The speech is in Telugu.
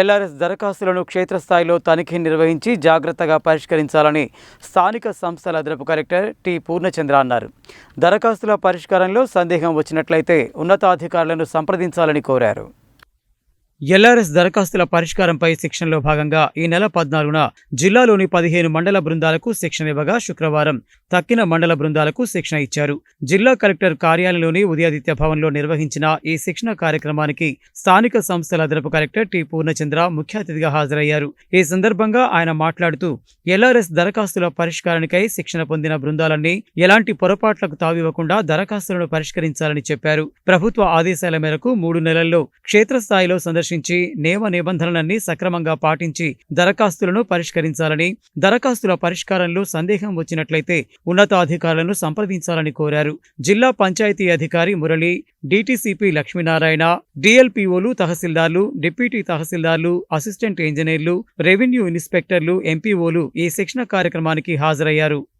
ఎల్ఆర్ఎస్ దరఖాస్తులను క్షేత్రస్థాయిలో తనిఖీ నిర్వహించి జాగ్రత్తగా పరిష్కరించాలని స్థానిక సంస్థల అదనపు కలెక్టర్ టి పూర్ణచంద్ర అన్నారు. దరఖాస్తుల పరిష్కారంలో సందేహం వచ్చినట్లయితే ఉన్నతాధికారులను సంప్రదించాలని కోరారు. ఎల్ఆర్ఎస్ దరఖాస్తుల పరిష్కారంపై శిక్షణలో భాగంగా ఈ నెల పద్నాలుగున జిల్లాలోని పదిహేను మండల బృందాలకు శిక్షణ ఇవ్వగా శుక్రవారం తక్కిన మండల బృందాలకు శిక్షణ ఇచ్చారు. జిల్లా కలెక్టర్ కార్యాలయంలోని ఉదయాదిత్య భవన్లో నిర్వహించిన ఈ శిక్షణ కార్యక్రమానికి స్థానిక సంస్థల అదనపు కలెక్టర్ టి పూర్ణచంద్ర ముఖ్య అతిథిగా హాజరయ్యారు. ఈ సందర్భంగా ఆయన మాట్లాడుతూ ఎల్ఆర్ఎస్ దరఖాస్తుల పరిష్కారానికై శిక్షణ పొందిన బృందాలన్నీ ఎలాంటి పొరపాట్లకు తావివ్వకుండా దరఖాస్తులను పరిష్కరించాలని చెప్పారు. ప్రభుత్వ ఆదేశాల మేరకు మూడు నెలల్లో క్షేత్రస్థాయిలో సందర్శించి నియమ నిబంధనలన్నీ సక్రమంగా పాటించి దరఖాస్తులను పరిష్కరించాలని దరఖాస్తుల పరిష్కారంలో సందేహం వచ్చినట్లయితే ఉన్నతాధికారులను సంప్రదించాలని కోరారు. జిల్లా పంచాయతీ అధికారి మురళి డీటీసీపీ లక్ష్మీనారాయణ డిఎల్పీఓలు తహసీల్దార్లు డిప్యూటీ తహసీల్దార్లు అసిస్టెంట్ ఇంజనీర్లు రెవెన్యూ ఇన్స్పెక్టర్లు ఎంపీఓలు ఈ శిక్షణ కార్యక్రమానికి హాజరయ్యారు.